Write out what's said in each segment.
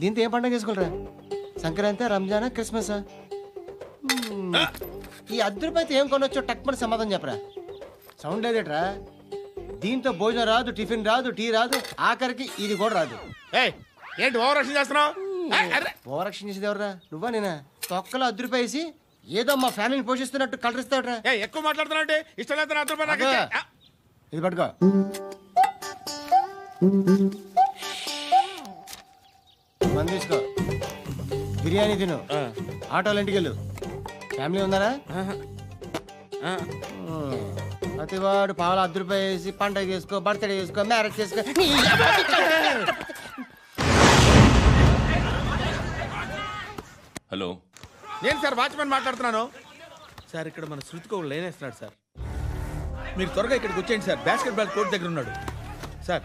దీంతో ఏం పండగ చేసుకోలేరా సంక్రాంతి రంజానా క్రిస్మస్. ఈ అర్ధ రూపాయలతో ఏం కొనొచ్చో టక్మని సమాధానం చెప్పరా? సౌండ్ లేదేట్రా? దీంతో భోజనం రాదు టిఫిన్ రాదు టీ రాదు ఆఖరికి ఇది కూడా రాదు. ఏంటి ఓవర్ రక్షణ చేస్తున్నావు? ఓవరక్షణ చేసేది ఎవరా నువ్వా నేనా? తొక్కలో వేసి ఏదో మా ఫ్యామిలీని పోషిస్తున్నట్టు కలరిస్తావుట్రా ఏ ఎక్కువ మాట్లాడుతున్నావు ఇష్టం లేదు ఇది పట్టుకో. మంది తీసుకో బిర్యానీ తిను. ఆటోలు ఇంటికి వెళ్ళు ఫ్యామిలీ ఉందారా ప్రతివాడు పావులు అర్ధ రూపాయి వేసి పండగ చేసుకో బర్త్డే చేసుకో మ్యారేజ్ చేసుకో. నీ హలో. నేను సార్ వాచ్మెన్ మాట్లాడుతున్నాను? సార్ ఇక్కడ మన శృతికి లేనేస్తున్నాడు సార్. మీరు త్వరగా ఇక్కడికి వచ్చేయండి సార్. బాస్కెట్ బాల్ కోర్ట్ దగ్గర ఉన్నాడు. సార్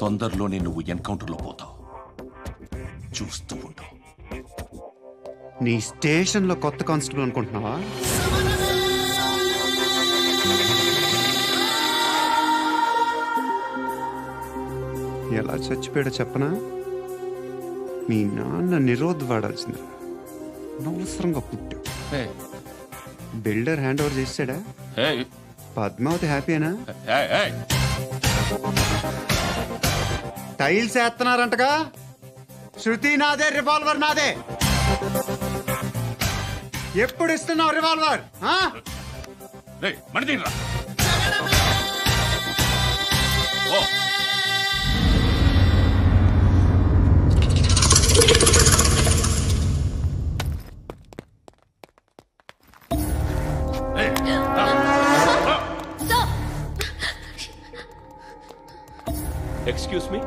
తొందరలోనే నువ్వు ఎన్కౌంటర్లో పోతావు. చూస్తూ ఉంటావు. నీ స్టేషన్లో కొత్త కానిస్టేబుల్ అనుకుంటున్నావా? ఎలా చచ్చిపోయాడో చెప్పనా? మీ నాన్న నిరోధ్ వాడాల్సింది. అనవసరంగా పుట్టావు. బిల్డర్ హ్యాండ్ ఓవర్ చేసాడా పద్మావతి హ్యాపీనా? టైల్స్ వేస్తున్నారంటగా? శృతి నాదే రివాల్వర్ నాదే. ఎప్పుడు ఇస్తున్నావు రివాల్వర్? ఆ? ఎక్స్క్యూస్ మీ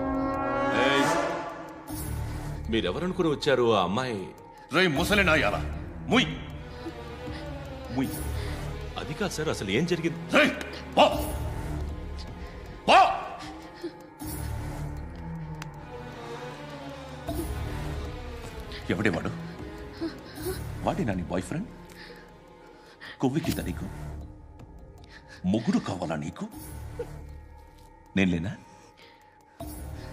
మీరెవరనుకుని వచ్చారు ఆ అమ్మాయి? రై ముసలి నాయాల ముయ్. ముయ్. అది కాదు సార్ అసలు ఏం జరిగింది? రై పో. పో. ఎవడే వాడు? వాడేనా నీ బాయ్ ఫ్రెండ్ కొవ్వికింద నీకు? మొగుడు కావాలా నీకు? నేను లేనా?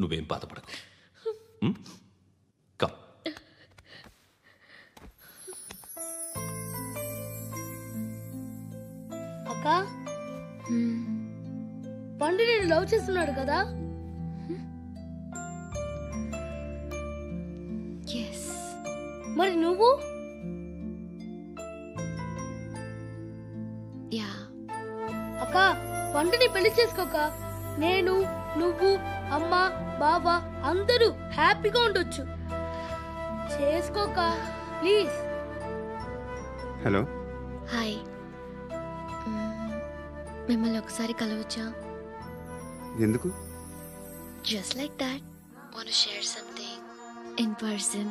నువ్వేం బాధపడకు. కమ్ అక్క? పండు నేను లవ్ చేస్తున్నాడు కదా? ఎస్ మరి నువ్వు? యా అక్క పండుని పెళ్ళి చేసుకోక నేను నువ్వు అమ్మ బావ అందరూ హ్యాపీగా ఉండొచ్చు. చేసుకోక ప్లీజ్. హలో. హాయ్. మిమ్మల్ని ఒకసారి కలవచ్చా? ఎందుకు? Just like that want share something in person